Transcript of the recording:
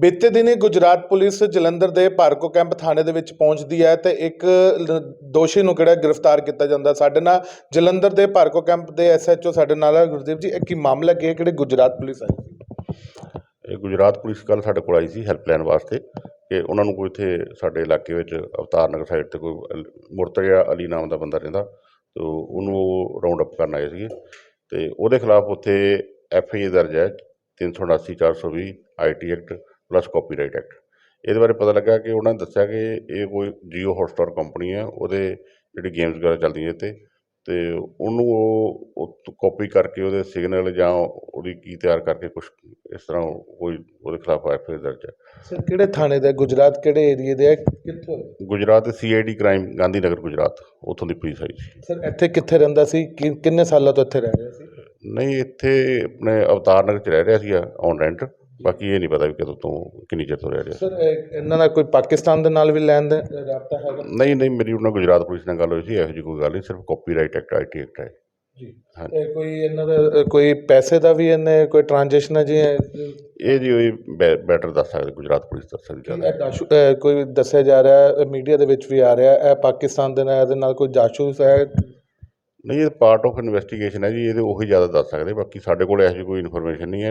ਬੀਤੇ ਦਿਨੀ ਗੁਜਰਾਤ ਪੁਲਿਸ ਜਲੰਧਰ ਦੇ ਭਾਰਕੋ ਕੈਂਪ ਥਾਣੇ ਦੇ ਵਿੱਚ ਪਹੁੰਚਦੀ ਹੈ ਤੇ ਇੱਕ ਲ- ਦੋਸ਼ੀ ਨੂੰ ਕਿਹੜਾ ਗ੍ਰਿਫਤਾਰ ਕੀਤਾ ਜਾਂਦਾ। ਸਾਡੇ ਨਾਲ ਜਲੰਧਰ ਦੇ ਭਾਰਕੋ ਕੈਂਪ ਦੇ ਐਸਐਚਓ ਸਾਡੇ ਨਾਲ ਹੈ ਗੁਰਦੀਪ ਜੀ, ਇਹ ਕੀ ਮਾਮਲਾ ਕੀ ਹੈ? ਕਿਹੜੇ ਗੁਜਰਾਤ ਪੁਲਿਸ ਆਈ? ਸੀ ਇਹ ਗੁਜਰਾਤ ਪੁਲਿਸ ਕੱਲ੍ਹ ਸਾਡੇ ਕੋਲ ਆਈ ਸੀ ਹੈਲਪਲਾਈਨ ਵਾਸਤੇ ਕਿ ਉਹਨਾਂ ਨੂੰ ਕੋਈ ਇੱਥੇ ਸਾਡੇ ਇਲਾਕੇ ਵਿੱਚ ਅਵਤਾਰ ਨਗਰ ਸਾਈਡ ਤੇ ਕੋਈ ਅਲ- ਮੁਰਤਜ਼ਾ ਅਲੀ ਨਾਮ ਦਾ ਬੰਦਾ ਰਹਿੰਦਾ ਤੇ ਉਹਨੂੰ ਉਹ ਰਾਉਂਡ ਅਪ ਕਰਨ ਆਏ ਸੀਗੇ ਤੇ ਉਹਦੇ ਖਿਲਾਫ ਉੱਥੇ ਐਫ ਆਈ ਦਰਜ ਹੈ। 379 420 IT act plus copyright act ਇਹਦੇ ਬਾਰੇ ਪਤਾ ਲੱਗਾ ਕਿ ਉਹਨਾਂ ਨੇ ਦੱਸਿਆ ਕਿ ਇਹ ਕੋਈ ਜੀਓ ਹੌਟਸਟਾਰ ਕੰਪਨੀ ਹੈ ਉਹਦੇ ਜਿਹੜੀ ਗੇਮਸ ਵਗੈਰਾ ਚੱਲਦੀਆਂ ਤੇ ਤੇ ਉਹਨੂੰ ਉਹ ਕਾਪੀ ਕਰਕੇ ਉਹਦੇ ਸਿਗਨਲ ਜਾਂ ਉਹਦੀ ਕੀ ਤਿਆਰ ਕਰਕੇ ਕੁਝ ਇਸ ਤਰ੍ਹਾਂ ਕੋਈ ਉਹਦੇ ਖਿਲਾਫ ਐਫ ਆਈ ਦਰਜ ਹੈ। ਸਰ ਕਿਹੜੇ ਥਾਣੇ ਦਾ ਗੁਜਰਾਤ ਕਿਹੜੇ ਏਰੀਏ ਦੇ ਹੈ? ਕਿੱਥੋਂ? Gujarat CID crime Gandhinagar Gujarat ਉੱਥੋਂ ਦੀ ਪੁਲਿਸ ਆਈ ਸੀ। ਸਰ ਇੱਥੇ ਕਿੱਥੇ ਰਹਿੰਦਾ ਸੀ? ਕਿੰਨੇ ਸਾਲਾਂ ਤੋਂ ਇੱਥੇ ਰਹਿ ਰਿਹਾ ਸੀ? ਨਹੀਂ ਇੱਥੇ ਆਪਣੇ ਅਵਤਾਰ ਨਗਰ ਚ ਰਹਿ ਰਿਹਾ ਸੀਗਾ ਔਨ ਰੈਂਟ ਬਾਕੀ ਇਹ ਨਹੀਂ ਪਤਾ ਵੀ ਕਦੋਂ ਤੋਂ ਕਿੰਨੀ ਚਿਰ ਤੋਂ ਰਹਿ ਰਿਹਾ। ਸਰ ਇਹ- ਇਹਨਾਂ ਦਾ ਕੋਈ ਪਾਕਿਸਤਾਨ ਦੇ ਨਾਲ ਵੀ ਲੈਣ ਦਾ ਰਾਬਤਾ ਹੈਗਾ? ਨਹੀਂ ਨਹੀਂ ਮੇਰੀ ਉਹਨਾਂ ਗੁਜਰਾਤ ਪੁਲਿਸ ਨਾਲ ਗੱਲ ਹੋਈ ਸੀ ਇਹੋ ਜਿਹੀ ਕੋਈ ਗੱਲ ਨਹੀਂ ਸਿਰਫ ਕਾਪੀਰਾਈਟ ਐਕਟ ਆਈਟੀ ਐਕਟ ਹੈ। ਜੀ। ਇਹ ਕੋਈ ਇਹਨਾਂ ਦਾ ਅ, ਕੋਈ ਪੈਸੇ ਦਾ ਵੀ ਇਹਨੇ ਕੋਈ ਟ੍ਰਾਂਜੈਕਸ਼ਨ ਹੈ ਜੀ ਇਹ? ਜੀ ਉਹ ਬੈਟਰ ਦੱਸ ਸਕਦੇ ਗੁਜਰਾਤ ਪੁਲਿਸ ਦੱਸ ਸਕਦੀ ਅ, ਕੋਈ ਦੱਸਿਆ ਜਾ ਰਿਹਾ ਹੈ ਮੀਡੀਆ ਦੇ ਵਿੱਚ ਵੀ ਆ ਰਿਹਾ ਹੈ ਇਹ ਪਾਕਿਸਤਾਨ ਦੇ ਨਾਲ ਇਹਦੇ ਨਾਲ ਕੋਈ ਜਾਸੂਸ ਹੈ? ਨਹੀਂ ਇਹ ਪਾਰਟ ਆਫ ਇਨਵੈਸਟੀਗੇਸ਼ਨ ਹੈ ਜੀ ਇਹਦੇ ਉਹੀ ਜ਼ਿਆਦਾ ਦੱਸ ਸਕਦੇ ਬਾਕੀ ਸਾਡੇ ਕੋਲ ਇਹੋ ਜਿਹੀ ਕੋਈ ਇਨਫੋਰਮੇਸ਼ਨ ਨਹੀਂ ਹੈ।